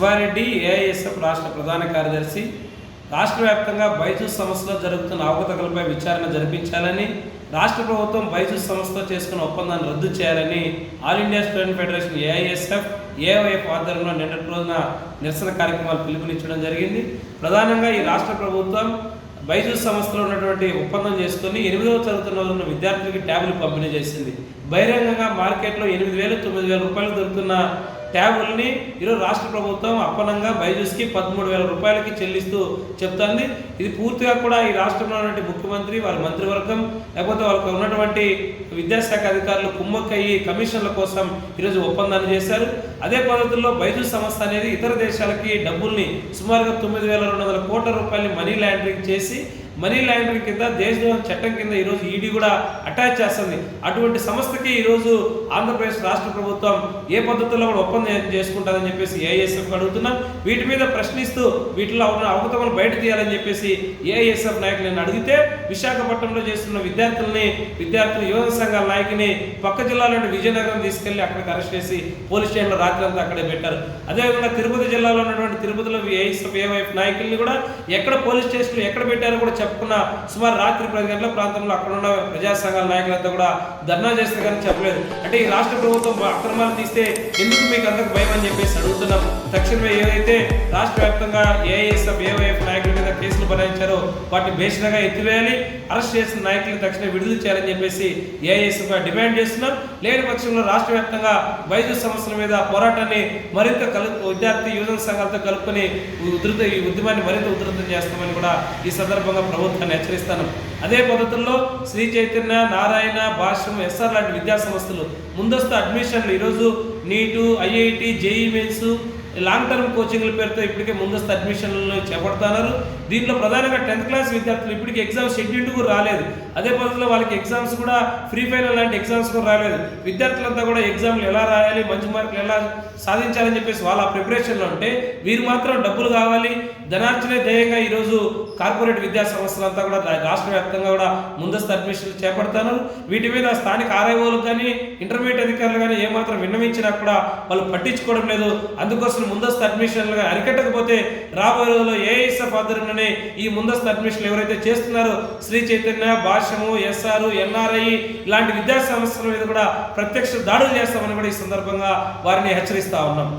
Sivareddy AISF రాష్ట్ర ప్రధాన కార్యదర్శి రాష్ట్ర వ్యాప్తంగా బైజూస్ సంస్థలో జరుగుతున్న అవకతవకలపై విచారణ జరిపించాలని రాష్ట్ర ప్రభుత్వం బైజూస్ సంస్థతో చేసుకున్న ఒప్పందాన్ని రద్దు చేయాలని All India Student Federation AISF AOF ఆధ్వర్యంలో నిన్నటి రోజున నిరసన కార్యక్రమాలు పిలుపునిచ్చడం జరిగింది. ప్రధానంగా ఈ రాష్ట్ర ప్రభుత్వం బైజూస్ సంస్థలో ఉన్నటువంటి ఒప్పందం చేసుకుని ఎనిమిదవ తరగతిలో ఉన్న విద్యార్థులకి ట్యాబ్లు పంపిణీ చేసింది. బహిరంగంగా మార్కెట్లో ఎనిమిది వేలు తొమ్మిది వేల రూపాయలు దొరుకుతున్న ట్యాబుల్ని ఈరోజు రాష్ట్ర ప్రభుత్వం అప్పనంగా బైజూస్కి పదమూడు వేల రూపాయలకి చెల్లిస్తూ చెప్తుంది. ఇది పూర్తిగా కూడా ఈ రాష్ట్రంలో ఉన్నటువంటి ముఖ్యమంత్రి వారి మంత్రివర్గం లేకపోతే వాళ్ళకి ఉన్నటువంటి విద్యాశాఖ అధికారులు కుమ్మక్కయ్యి కమిషన్ల కోసం ఈరోజు ఒప్పందాన్ని చేశారు. అదే పద్ధతుల్లో బైజూస్ సంస్థ అనేది ఇతర దేశాలకి డబ్బుల్ని సుమారుగా తొమ్మిది వేల రెండు వందల కోట్ల రూపాయలని మనీ లాండరింగ్ చేసి మనీ లాండరింగ్ కింద దేశద్రోహం చట్టం కింద ఈరోజు ఈడీ కూడా అటాచ్ చేస్తుంది. అటువంటి సంస్థకి ఈరోజు ఆంధ్రప్రదేశ్ రాష్ట్ర ప్రభుత్వం ఏ పద్ధతిలో కూడా ఒప్పందం చేసుకుంటుందని చెప్పేసి ఏఐఎస్ఎఫ్ అడుగుతున్నాం. వీటి మీద ప్రశ్నిస్తూ వీటిలో ఉన్న అవకతవలు బయట తీయాలని చెప్పేసి ఏఐఎస్ఎఫ్ నాయకులు నేను అడిగితే విశాఖపట్నంలో చేస్తున్న విద్యార్థుల్ని విద్యార్థులు యువత సంఘాల నాయకుని పక్క జిల్లాలోని విజయనగరం తీసుకెళ్ళి అక్కడికి అరెస్ట్ చేసి పోలీస్ స్టేషన్లో రాత్రి అంతా అక్కడే పెట్టారు. అదేవిధంగా తిరుపతి జిల్లాలో ఉన్నటువంటి తిరుపతిలో ఏఐఎస్ఎఫ్ ఏవైఎఫ్ నాయకుల్ని కూడా ఎక్కడ పోలీస్ స్టేషన్లు ఎక్కడ పెట్టారో కూడా చెప్పుకున్న సుమారు రాత్రి పది గంటల ప్రాంతంలో అక్కడ ఉన్న ప్రజా సంఘాల నాయకులంతా కూడా ధర్నా చేస్తే కానీ చెప్పలేదు. అంటే ఈ రాష్ట్ర ప్రభుత్వం అక్రమాలు తీస్తే ఎందుకు మీకు అందరికి భయం అని చెప్పేసి అడుగుతున్నాం. తక్షణమే ఏదైతే రాష్ట్ర వ్యాప్తంగా ఏఐఎస్ఎఫ్ ఏవైఎఫ్ నాయకుల మీద కేసులు బనాయించారో వాటిని బేసినగా ఎత్తివేయాలి. అరెస్ట్ చేసిన నాయకులను తక్షణమే విడుదల చేయాలని చెప్పేసి ఏఐఎస్ఎఫ్ డిమాండ్ చేస్తున్నాం. లేని పక్షంలో రాష్ట్ర వ్యాప్తంగా వైద్య సమస్యల మీద పోరాటాన్ని మరింత కలు విద్యార్థి యువజన సంఘాలతో కలుపుకొని ఉధృత ఈ ఉద్యమాన్ని మరింత ఉధృతం చేస్తామని కూడా ఈ సందర్భంగా ప్రభుత్వాన్ని హెచ్చరిస్తాను. అదే పద్ధతుల్లో శ్రీ చైతన్య నారాయణ భాష్యం ఎస్ఆర్ లాంటి విద్యాసంస్థలు ముందస్తు అడ్మిషన్లు ఈరోజు NEET IIT JEE Mains long term కోచింగ్ల పేరుతో ఇప్పటికే ముందస్తు అడ్మిషన్లు చేపడుతున్నారు. దీంట్లో ప్రధానంగా టెన్త్ క్లాస్ విద్యార్థులు ఇప్పటికీ ఎగ్జామ్స్ షెడ్యూల్ కూడా రాలేదు. అదే పద్ధతిలో వాళ్ళకి ఎగ్జామ్స్ కూడా ఫ్రీ ఫైనల్ లాంటి ఎగ్జామ్స్ కూడా రాలేదు. విద్యార్థులంతా కూడా ఎగ్జామ్లు ఎలా రాయాలి మంచి మార్కులు ఎలా సాధించాలని చెప్పేసి వాళ్ళ ప్రిపరేషన్లో ఉంటే వీరు మాత్రం డబ్బులు కావాలి. ధనార్జనే ధ్యేయంగా ఈరోజు కార్పొరేట్ విద్యా సంస్థలంతా కూడా రాష్ట్ర వ్యాప్తంగా కూడా ముందస్తు అడ్మిషన్లు చేపడతారు వీటి మీద స్థానిక ఆర్ఐఓలకు కానీ ఇంటర్మీడియట్ అధికారులు కానీ ఏమాత్రం విన్నవించినా కూడా వాళ్ళు పట్టించుకోవడం లేదు. అందుకోసం ముందస్తు అడ్మిషన్లుగా అరికట్టకపోతే రాబోయే రోజుల్లో ఏఐఎస్ఎఫ్ ఆధ్వర్యంలోనే ఈ ముందస్తు అడ్మిషన్లు ఎవరైతే చేస్తున్నారో శ్రీ చైతన్య భాష్యము ఎస్ఆర్ ఎన్ఆర్ఐ ఇలాంటి విద్యా సంస్థల మీద కూడా ప్రత్యక్ష దాడులు చేస్తామని కూడా ఈ సందర్భంగా వారిని హెచ్చరిస్తా ఉన్నాం.